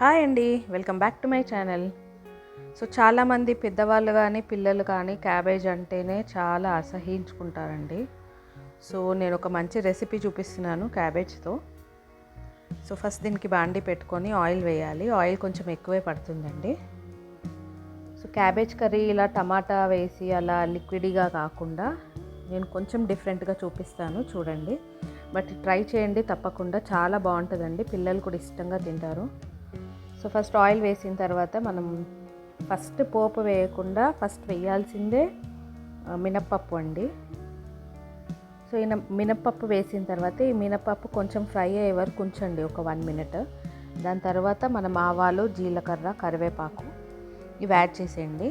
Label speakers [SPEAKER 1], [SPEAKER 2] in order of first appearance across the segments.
[SPEAKER 1] Hi అండి welcome back to my channel. So చాలామంది పెద్దవాళ్ళు కానీ పిల్లలు కానీ క్యాబేజ్ అంటేనే చాలా అసహించుకుంటారండి సో నేను ఒక మంచి రెసిపీ చూపిస్తున్నాను క్యాబేజ్తో. సో ఫస్ట్ దీనికి బాండి పెట్టుకొని ఆయిల్ వేయాలి. ఆయిల్ కొంచెం ఎక్కువే పడుతుందండి. సో క్యాబేజ్ కర్రీ ఇలా టమాటా వేసి అలా లిక్విడ్గా కాకుండా నేను కొంచెం డిఫరెంట్గా చూపిస్తాను చూడండి. బట్ ట్రై చేయండి తప్పకుండా. చాలా బాగుంటుందండి. పిల్లలు కూడా ఇష్టంగా తింటారు. సో ఫస్ట్ ఆయిల్ వేసిన తర్వాత మనం ఫస్ట్ పోపు వేయకుండా ఫస్ట్ వేయాల్సిందే మినప్పప్పు అండి. సో ఈయన మినప్పప్పు వేసిన తర్వాత ఈ మినప్పప్పు కొంచెం ఫ్రై అయ్యే వరకు ఉంచండి ఒక వన్ మినిట్. దాని తర్వాత మనం ఆవాలు జీలకర్ర కరివేపాకు ఇవి యాడ్ చేసేయండి.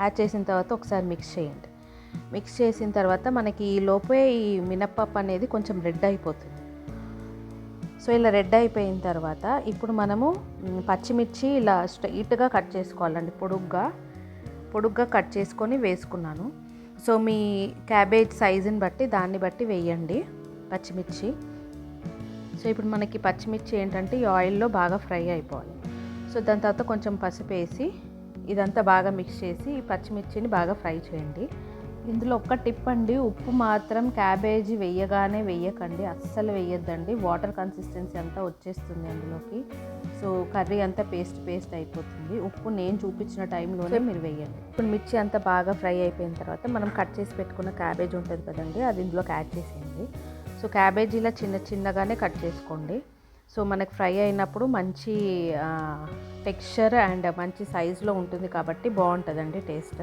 [SPEAKER 1] యాడ్ చేసిన తర్వాత ఒకసారి మిక్స్ చేయండి. మిక్స్ చేసిన తర్వాత మనకి ఈ లోపే ఈ మినప్పప్పు అనేది కొంచెం రెడ్ అయిపోతుంది. సో ఇలా రెడ్ అయిపోయిన తర్వాత ఇప్పుడు మనము పచ్చిమిర్చి ఇలా స్ట్రైట్గా కట్ చేసుకోవాలండి పొడుగ్గా. పొడుగ్గా కట్ చేసుకొని వేసుకున్నాను. సో మీ క్యాబేజ్ సైజుని బట్టి దాన్ని బట్టి వేయండి పచ్చిమిర్చి. సో ఇప్పుడు మనకి పచ్చిమిర్చి ఏంటంటే ఈ ఆయిల్లో బాగా ఫ్రై అయిపోవాలి. సో దాని తర్వాత కొంచెం పసుపు వేసి ఇదంతా బాగా మిక్స్ చేసి ఈ పచ్చిమిర్చిని బాగా ఫ్రై చేయండి. ఇందులో ఒక్క టిప్ అండి ఉప్పు మాత్రం క్యాబేజీ వేయగానే వేయకండి అస్సలు వేయొద్దండి. వాటర్ కన్సిస్టెన్సీ అంతా వచ్చేస్తుంది అందులోకి. సో కర్రీ అంతా పేస్ట్ పేస్ట్ అయిపోతుంది. ఉప్పు నేను చూపించిన టైంలోనే మీరు వేయండి. ఇప్పుడు మిర్చి అంతా బాగా ఫ్రై అయిపోయిన తర్వాత మనం కట్ చేసి పెట్టుకున్న క్యాబేజ్ ఉంటుంది కదండి అది ఇందులోకి యాడ్ చేసేయండి. సో క్యాబేజీలా చిన్న చిన్నగానే కట్ చేసుకోండి. సో మనకు ఫ్రై అయినప్పుడు మంచి టెక్స్చర్ అండ్ మంచి సైజులో ఉంటుంది కాబట్టి బాగుంటుందండి టేస్ట్.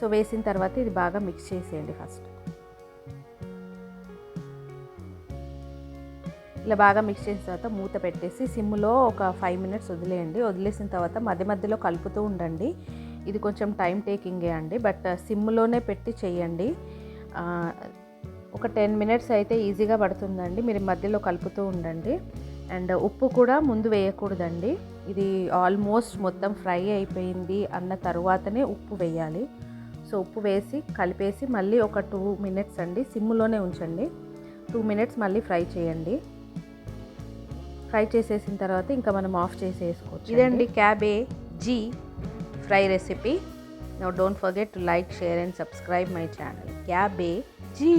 [SPEAKER 1] సో వేసిన తర్వాత ఇది బాగా మిక్స్ చేసేయండి ఫస్ట్ ఇలా బాగా మిక్స్ చేసిన తర్వాత మూత పెట్టేసి సిమ్లో ఒక ఫైవ్ మినిట్స్ వదిలేయండి. వదిలేసిన తర్వాత మధ్య మధ్యలో కలుపుతూ ఉండండి. ఇది కొంచెం టైం టేకింగే అండి. బట్ uh, సిమ్లోనే పెట్టి చేయండి. ఒక టెన్ మినిట్స్ అయితే ఈజీగా పడుతుందండి. మీరు మధ్యలో కలుపుతూ ఉండండి. అండ్ ఉప్పు కూడా ముందు వేయకూడదండి. ఇది ఆల్మోస్ట్ మొత్తం ఫ్రై అయిపోయింది అన్న తర్వాతనే ఉప్పు వేయాలి. సో ఉప్పు వేసి కలిపేసి మళ్ళీ ఒక టూ మినిట్స్ అండి సిమ్లోనే ఉంచండి. టూ మినిట్స్ మళ్ళీ ఫ్రై చేయండి. ఫ్రై చేసేసిన తర్వాత ఇంకా మనం ఆఫ్ చేసేసుకోవచ్చు ఇదండి cabbage fry recipe. No don't forget to like share and subscribe my channel cabbage.